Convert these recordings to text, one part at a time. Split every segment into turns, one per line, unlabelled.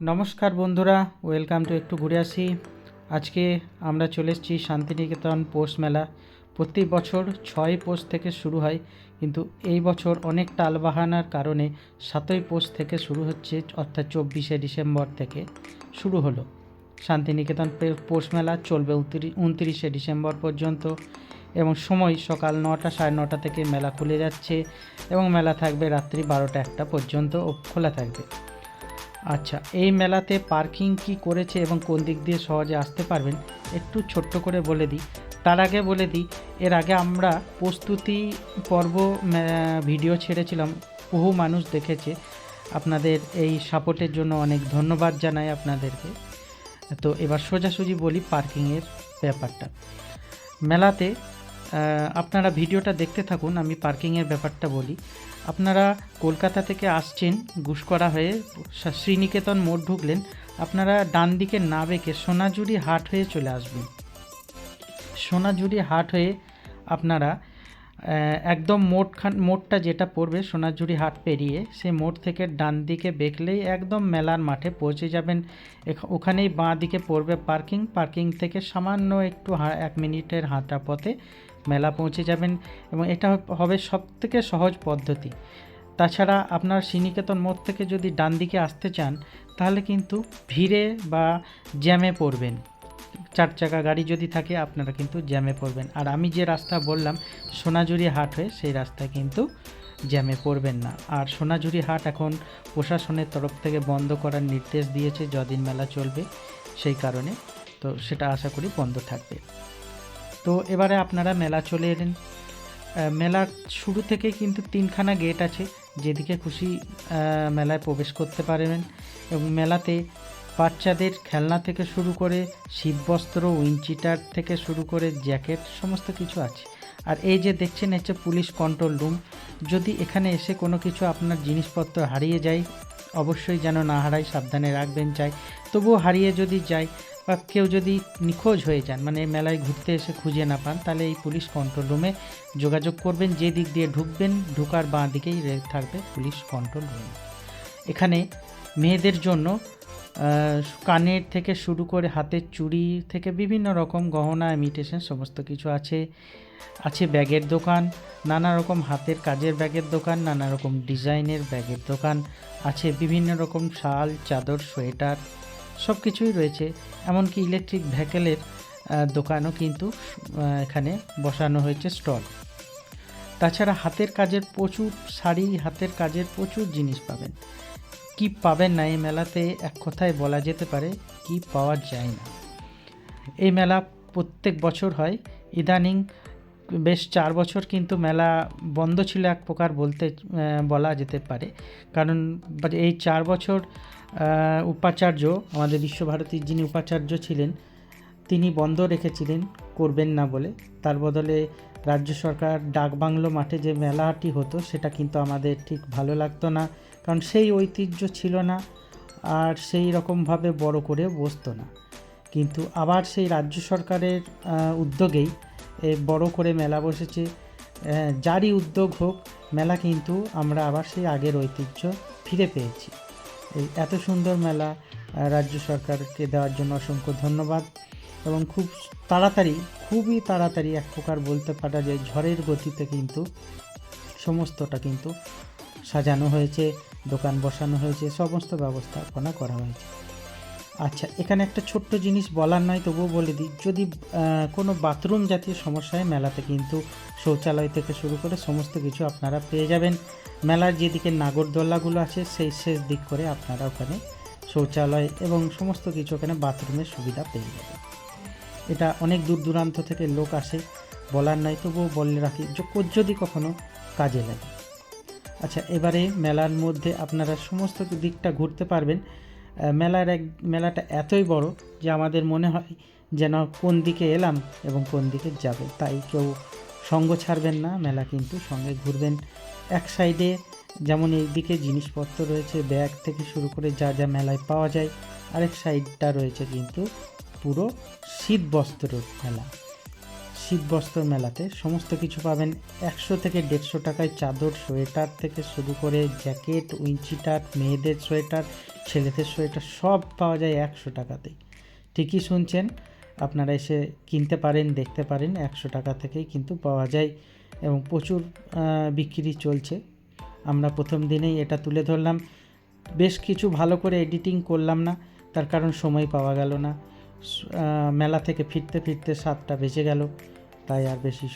নমস্কার বন্ধুরা welcome to একটু ঘুরে আসি। আজকে আমরা চলে এসেছি শান্তিনিকেতন পৌষ মেলা। প্রতি বছর ছয় পৌষ থেকে শুরু হয়, কিন্তু এই বছর অনেক টালবাহানার কারণে সাতই পৌষ থেকে শুরু হচ্ছে, অর্থাৎ চব্বিশে ডিসেম্বর থেকে শুরু হলো। শান্তিনিকেতন পৌষ মেলা চলবে উনত্রিশ ডিসেম্বর পর্যন্ত এবং সময় সকাল নটা সাড়ে নটা থেকে মেলা খুলে যাচ্ছে এবং মেলা থাকবে রাত্রি বারোটা একটা পর্যন্ত খোলা থাকবে। আচ্ছা এই মেলাতে পার্কিং কি করেছে এবং কোন দিক দিয়ে সহজে আসতে পারবেন, একটু ছোট্ট করে বলে দিই। তার আগে বলে দিই, এর আগে আমরা প্রস্তুতি পর্ব ভিডিও ছেড়েছিলাম, বহু মানুষ দেখেছে। আপনাদের এই সাপোর্টের জন্য অনেক ধন্যবাদ জানাই আপনাদেরকে। তো এবার সোজাসুজি বলি পার্কিংয়ের ব্যাপারটা। মেলাতে আপনারা ভিডিওটা দেখতে থাকুন, আমি পার্কিংয়ের ব্যাপারটা বলি। আপনারা কলকাতা থেকে আসছেন গুসকরা হয়ে শ্রীনিকেতন মোড় ঢুকলেন, আপনারা ডান দিকে না বেঁকে সোনাঝুরি হাট হয়ে চলে আসবেন। সোনাঝুরি হাট হয়ে আপনারা একদম মোড়খান মোড়টা যেটা পড়বে, সোনাঝুরি হাট পেরিয়ে সে মোড় থেকে ডান দিকে বেঁকলেই একদম মেলার মাঠে পৌঁছে যাবেন। ওখানেই বাঁ দিকে পড়বে পার্কিং পার্কিং থেকে সামান্য একটু এক মিনিটের হাঁটা পথে মেলা পৌঁছে যাবেন এবং এটা হবে সব থেকে সহজ পদ্ধতি। তাছাড়া আপনার শ্রীনিকেতন মোড় থেকে যদি ডান দিকে আসতে চান, তাহলে কিন্তু ভিড়ে বা জ্যামে পড়বেন। চার চাকা গাড়ি যদি থাকে, আপনারা কিন্তু জ্যামে পড়বেন। আর আমি যে রাস্তা বললাম, সোনাঝুরি হাট হয়ে সেই রাস্তায় কিন্তু জ্যামে পড়বেন না। আর সোনাঝুরি হাট এখন প্রশাসনের তরফ থেকে বন্ধ করার নির্দেশ দিয়েছে, যদিন মেলা চলবে সেই কারণে। তো সেটা আশা করি বন্ধ থাকবে। তো এবারে আপনারা মেলা চলে এলেন। মেলার শুরু থেকে কিন্তু তিনখানা গেট আছে, যেদিকে খুশি মেলায় প্রবেশ করতে পারবেন এবং মেলাতে বাচ্চাদের খেলনা থেকে শুরু করে শীতবস্ত্র উইঞ্চিটার থেকে শুরু করে জ্যাকেট, সমস্ত কিছু আছে। আর এই যে দেখছেন হচ্ছে পুলিশ কন্ট্রোল রুম, যদি এখানে এসে কোনো কিছু আপনার জিনিসপত্র হারিয়ে যায়, অবশ্যই যেন না হারায়, সাবধানে রাখবেন চাই। তবুও হারিয়ে যদি যায় বা কেউ যদি নিখোঁজ হয়ে যান মানে মেলায় ঘুরতে এসে খুঁজে না পান, তাহলে এই পুলিশ কন্ট্রোল রুমে যোগাযোগ করবেন, যে দিক দিয়ে ঢুকবেন, ঢুকার বাঁ দিকেই থাকবে পুলিশ কন্ট্রোল রুম এখানে মেয়েদের জন্য কানের থেকে শুরু করে হাতের চুড়ি থেকে বিভিন্ন রকম গহনা ইমিটেশন সমস্ত কিছু আছে। আছে ব্যাগের দোকান, নানা রকম হাতের কাজের ব্যাগের দোকান, নানা রকম ডিজাইনের ব্যাগের দোকান, আছে বিভিন্ন রকম শাল, চাদর, সোয়েটার সব কিছুই রয়েছে। এমনকি ইলেকট্রিক ভেহিকেলের দোকানও কিন্তু এখানে বসানো হয়েছে স্টল তাছাড়া হাতের কাজের প্রচুর শাড়ি, হাতের কাজের প্রচুর জিনিস পাবেন। কি পাবেন না এই মেলাতে এক কথায় বলা যেতে পারে, কি পাওয়া যায় না। এই মেলা প্রত্যেক বছর হয়। ইদানিং বেশ চার বছর কিন্তু মেলা বন্ধ ছিল এক প্রকার বলতে বলা যেতে পারে। কারণ এই চার বছর উপাচার্য, আমাদের বিশ্বভারতীর যিনি উপাচার্য ছিলেন, তিনি বন্ধ রেখেছিলেন, করবেন না বলে। তার বদলে রাজ্য সরকার ডাকবাংলো মাঠে যে মেলাটি হতো, সেটা কিন্তু আমাদের ঠিক ভালো লাগতো না। কারণ সেই ঐতিহ্য ছিল না, আর সেই রকমভাবে বড় করে বসতো না। কিন্তু আবার সেই রাজ্য সরকারের উদ্যোগেই বড় করে মেলা বসেছে। যারই উদ্যোগ হোক, মেলা কিন্তু আমরা আবার সেই আগের ঐতিহ্য ফিরে পেয়েছি। এই এত সুন্দর মেলা রাজ্য সরকারকে দেওয়ার জন্য অসংখ্য ধন্যবাদ এবং খুব তাড়াতাড়ি, খুবই তাড়াতাড়ি এক প্রকার বলতে পারা যায়, ঝড়ের গতিতে কিন্তু সমস্তটা কিন্তু সাজানো হয়েছে, দোকান বসানো হয়েছে, সমস্ত ব্যবস্থাপনা করা হয়েছে। আচ্ছা এখানে একটা ছোট্ট জিনিস বলার নয়, তবুও বলে দিই। যদি কোনো বাথরুম জাতীয় সমস্যা হয়, মেলাতে কিন্তু শৌচালয় থেকে শুরু করে সমস্ত কিছু আপনারা পেয়ে যাবেন। মেলার যেদিকে নাগরদোল্লাগুলো আছে, সেই শেষ দিক করে আপনারা ওখানে শৌচালয় এবং সমস্ত কিছু ওখানে বাথরুমের সুবিধা পেয়ে যাবেন। এটা অনেক দূর দূরান্ত থেকে লোক আসে, বলার নাই তবুও বলে রাখি যদি কখনো কাজে লাগে। আচ্ছা এবারে মেলার মধ্যে আপনারা সমস্ত দিকটা ঘুরতে পারবেন। মেলার এক, মেলাটা এতই বড় যে আমাদের মনে হয় যেন কোন দিকে এলাম এবং কোন দিকে যাবে। তাই কেউ সঙ্গ ছাড়বেন না, মেলা কিন্তু সঙ্গে ঘুরবেন এক সাইডে। যেমন এই দিকে জিনিসপত্র রয়েছে, ব্যাগ থেকে শুরু করে যা যা মেলায় পাওয়া যায়। আরেক সাইডটা রয়েছে কিন্তু পুরো শীত বস্ত্র মেলা। শীতবস্ত্র মেলাতে সমস্ত কিছু পাবেন। একশো থেকে দেড়শো টাকায় চাদর, সোয়েটার থেকে শুরু করে জ্যাকেট উইঞ্চিটার মেয়েদের সোয়েটার, ছেলেদের সোয়েটার, সব পাওয়া যায় একশো টাকাতেই। ঠিকই শুনছেন, আপনারা এসে কিনতে পারেন, দেখতে পারেন, একশো টাকা থেকেই কিন্তু পাওয়া যায় এবং প্রচুর বিক্রি চলছে। আমরা প্রথম দিনেই এটা তুলে ধরলাম। বেশ কিছু ভালো করে এডিটিং করলাম না, তার কারণ সময় পাওয়া গেল না। মেলা থেকে ফিরতে ফিরতে সাতটা বেজে গেল। তাই আর বেশি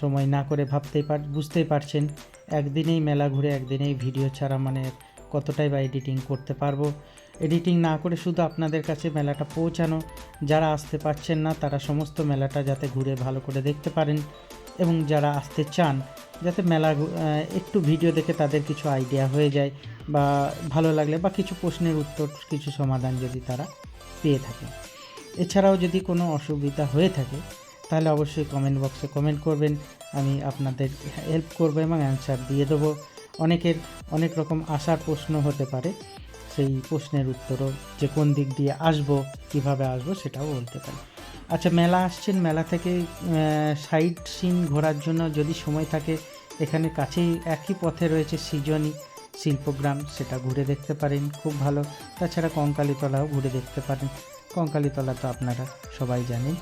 সময়- না করে ভাবতেই পার, বুঝতেই পারছেন। একদিনেই মেলা ঘুরে একদিনেই ভিডিও ছাড়া মানে কতটাই বা এডিটিং করতে পারব। এডিটিং না করে শুধু আপনাদের কাছে মেলাটা পৌঁছানো, যারা আসতে পারছেন না তারা সমস্ত মেলাটা যাতে ঘুরে ভালো করে দেখতে পারেন এবং যারা আসতে চান, যাতে মেলা একটু ভিডিও দেখে তাদের কিছু আইডিয়া হয়ে যায় বা ভালো লাগলে বা কিছু প্রশ্নের উত্তর, কিছু সমাধান যদি তারা পেয়ে থাকে। এছাড়াও যদি কোনো অসুবিধা হয়ে থাকে তাহলে অবশ্যই কমেন্ট বক্সে কমেন্ট করবেন। আমি আপনাদের হেল্প করব এবং অ্যান্সার দিয়ে দেবো। অনেকের অনেক রকম আশার প্রশ্ন হতে পারে। সেই প্রশ্নের উত্তরও যে কোন দিক দিয়ে আসব, কীভাবে আসব সেটাও বলতে পারি। আচ্ছা মেলা আসছেন, মেলা থেকে সাইড সিন ঘোরার জন্য যদি সময় থাকে, এখানে কাছেই একই পথে রয়েছে সৃজনী শিল্পগ্রাম, সেটা ঘুরে দেখতে পারেন, খুব ভালো। তাছাড়া কঙ্কালীতলাও ঘুরে দেখতে পারেন। কঙ্কালীতলা তো আপনারা সবাই জানেন।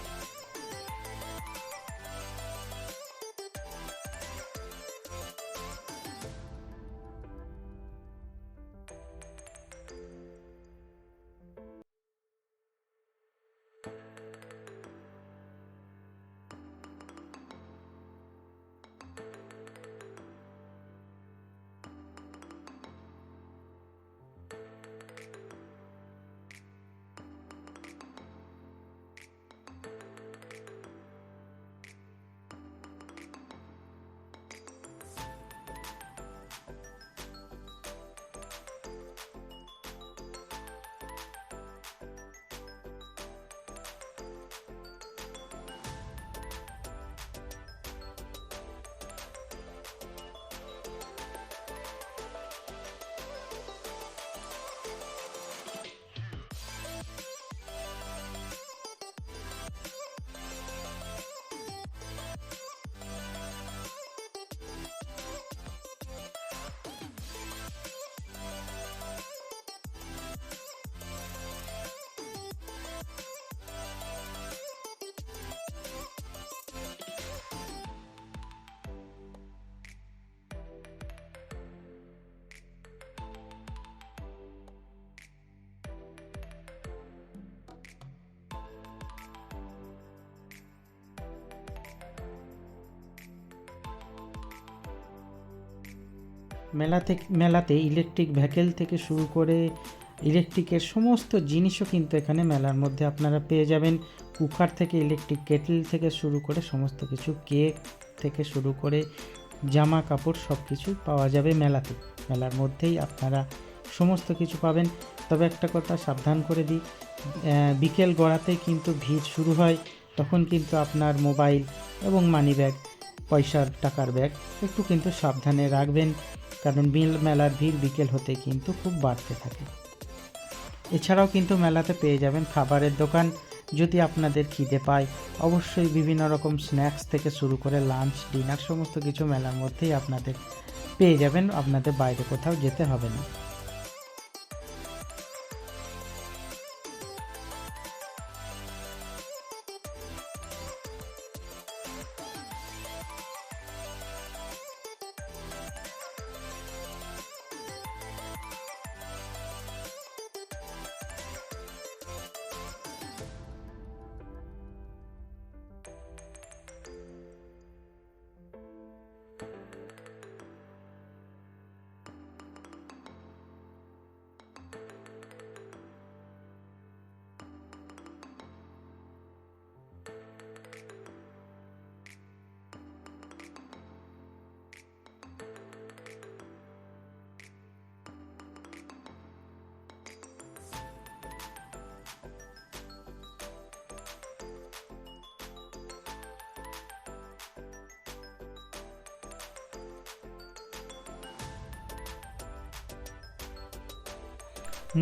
মেলা থেকে মেলাতে ইলেকট্রিক ভেহিকেল থেকে শুরু করে ইলেকট্রিকের সমস্ত জিনিসও কিন্তু এখানে মেলার মধ্যে আপনারা পেয়ে যাবেন। কুকার থেকে ইলেকট্রিক কেটল থেকে শুরু করে সমস্ত কিছু কেক থেকে শুরু করে জামা কাপড় সব কিছু পাওয়া যাবে মেলাতে। মেলার মধ্যেই আপনারা সমস্ত কিছু পাবেন। তবে একটা কথা সাবধান করে দিই বিকেল গড়াতেই কিন্তু ভিড় শুরু হয়, তখন কিন্তু আপনার মোবাইল এবং মানি ব্যাগ পয়সার টাকার ব্যাগ একটু কিন্তু সাবধানে রাখবেন। কারণ বিল মেলার ভিড় বিকেল হতে কিন্তু খুব বাড়তে থাকে। এছাড়াও কিন্তু মেলাতে পেয়ে যাবেন খাবারের দোকান। যদি আপনাদের খিদে পায়, অবশ্যই বিভিন্ন রকম স্ন্যাক্স থেকে শুরু করে লাঞ্চ, ডিনার, সমস্ত কিছু মেলার মধ্যেই আপনাদের পেয়ে যাবেন। আপনাদের বাইরে কোথাও যেতে হবে না।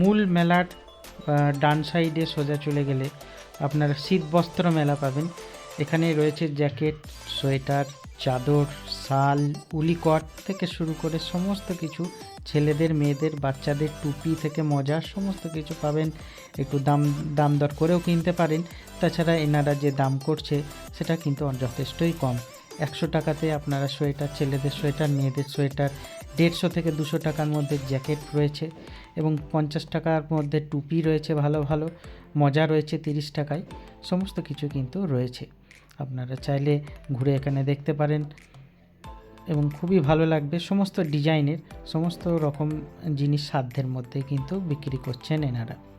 মূল মেলার ডান সাইডে সোজা চলে গেলে আপনারা শীত বস্ত্র মেলা পাবেন। এখানে রয়েছে জ্যাকেট, সোয়েটার, চাদর, শাল, উলিকট থেকে শুরু করে সমস্ত কিছু ছেলেদের, মেয়েদের, বাচ্চাদের, টুপি থেকে মজা সমস্ত কিছু পাবেন। একটু দাম দাম দর করেও কিনতে পারেন। তাছাড়া এনারা যে দাম করছে সেটা কিন্তু যথেষ্টই কম। একশো টাকাতে আপনারা সোয়েটার, ছেলেদের সোয়েটার, মেয়েদের সোয়েটার, দেড়শো থেকে দুশো টাকার মধ্যে জ্যাকেট রয়েছে। এবং পঞ্চাশ টাকার মধ্যে টুপি রয়েছে ভালো ভালো, মজা রয়েছে তিরিশ টাকায়, সমস্ত কিছু কিন্তু রয়েছে। আপনারা চাইলে ঘুরে এখানে দেখতে পারেন এবং খুবই ভালো লাগবে। সমস্ত ডিজাইনের, সমস্ত রকম জিনিস সাধ্যের মধ্যে কিন্তু বিক্রি করছেন এনারা।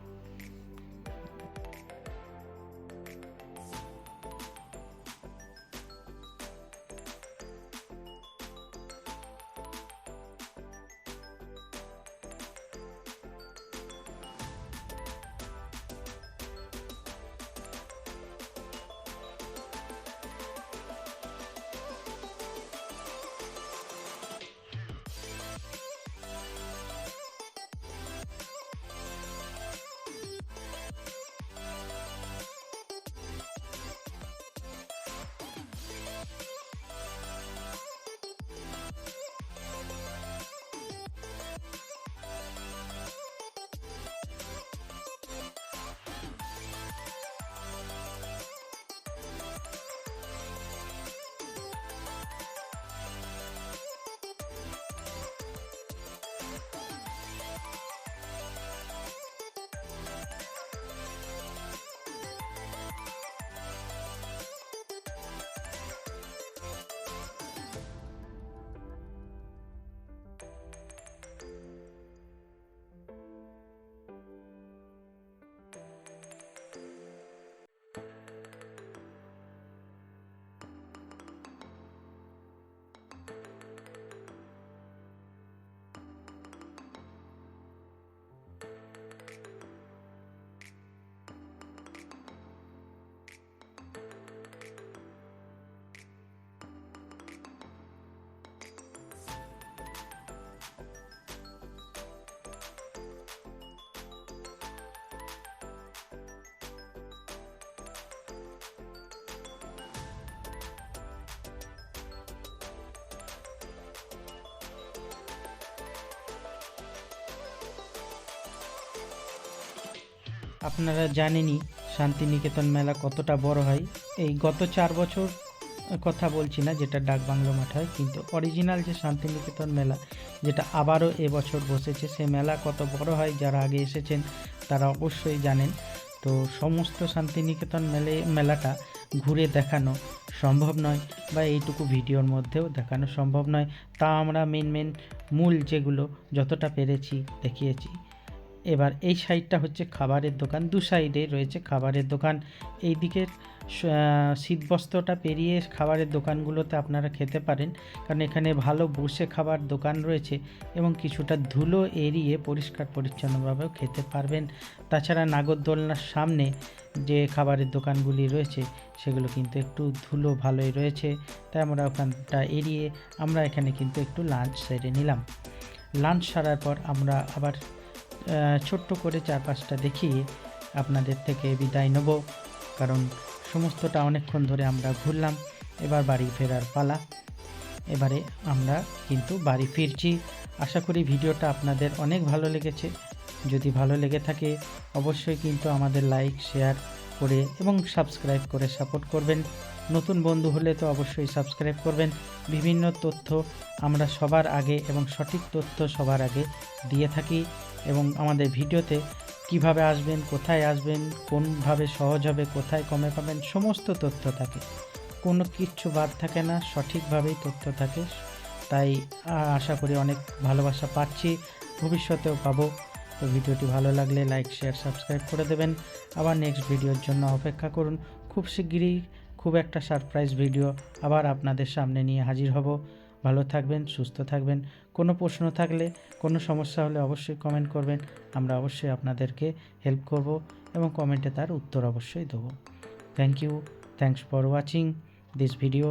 আপনারা জানেনই শান্তিনিকেতন মেলা কতটা বড় হয়। এই গত চার বছর কথা বলছি না, যেটা ডাক ডাকবাংলো মাঠ হয়, কিন্তু অরিজিনাল যে শান্তিনিকেতন মেলা, যেটা আবারও এবছর বসেছে, সে মেলা কত বড় হয়, যারা আগে এসেছেন তারা অবশ্যই জানেন। তো সমস্ত শান্তিনিকেতন মেলে, মেলাটা ঘুরে দেখানো সম্ভব নয় বা এইটুকু ভিডিওর মধ্যেও দেখানো সম্ভব নয়। তা আমরা মেন মেন মূল যেগুলো, যতটা পেরেছি দেখিয়েছি। এবার এই সাইডটা হচ্ছে খাবারের দোকান, দু সাইডে রয়েছে খাবারের দোকান। এই দিকের শীতবস্ত্রটা পেরিয়ে খাবারের দোকানগুলোতে আপনারা খেতে পারেন, কারণ এখানে ভালো বসে খাবার দোকান রয়েছে এবং কিছুটা ধুলো এড়িয়ে পরিষ্কার পরিচ্ছন্নভাবেও খেতে পারবেন। তাছাড়া নাগরদোলনার সামনে যে খাবারের দোকানগুলি রয়েছে, সেগুলো কিন্তু একটু ধুলো ভালোই রয়েছে, তাই আমরা ওখানটা এড়িয়ে আমরা এখানে কিন্তু একটু লাঞ্চ সেরে নিলাম। লাঞ্চ সারার পর আমরা আবার ছোট্ট করে চার পাঁচটা দেখিয়ে আপনাদের থেকে বিদায় নেব। কারণ সমস্তটা অনেকক্ষণ ধরে আমরা ঘুরলাম, এবার বাড়ি ফেরার পালা। এবারে আমরা কিন্তু বাড়ি ফিরছি। আশা করি ভিডিওটা আপনাদের অনেক ভালো লেগেছে। যদি ভালো লেগে থাকে, অবশ্যই কিন্তু আমাদের লাইক, শেয়ার করে এবং সাবস্ক্রাইব করে সাপোর্ট করবেন। নতুন বন্ধু হলে তো অবশ্যই সাবস্ক্রাইব করবেন। বিভিন্ন তথ্য আমরা সবার আগে এবং সঠিক তথ্য সবার আগে দিয়ে থাকি। এবং আমাদের ভিডিওতে কীভাবে আসবেন, কোথায় আসবেন, কোনভাবে সহজ হবে, কোথায় কমে পাবেন, সমস্ত তথ্য থাকে। কোনো কিচ্ছু বাদ থাকে না, সঠিকভাবেই তথ্য থাকে। তাই আশা করি অনেক ভালোবাসা পাচ্ছি, ভবিষ্যতেও পাবো। তো ভিডিওটি ভালো লাগলে লাইক, শেয়ার, সাবস্ক্রাইব করে দেবেন। আবার নেক্সট ভিডিওর জন্য অপেক্ষা করুন। খুব শিগগিরই খুব একটা সারপ্রাইজ ভিডিও আবার আপনাদের সামনে নিয়ে হাজির হব। ভালো থাকবেন, সুস্থ থাকবেন। কোনো প্রশ্ন থাকলে, কোনো সমস্যা হলে অবশ্যই কমেন্ট করবেন। আমরা অবশ্যই আপনাদেরকে হেল্প করব এবং কমেন্টে তার উত্তর অবশ্যই দেবো। Thank you thanks for watching this video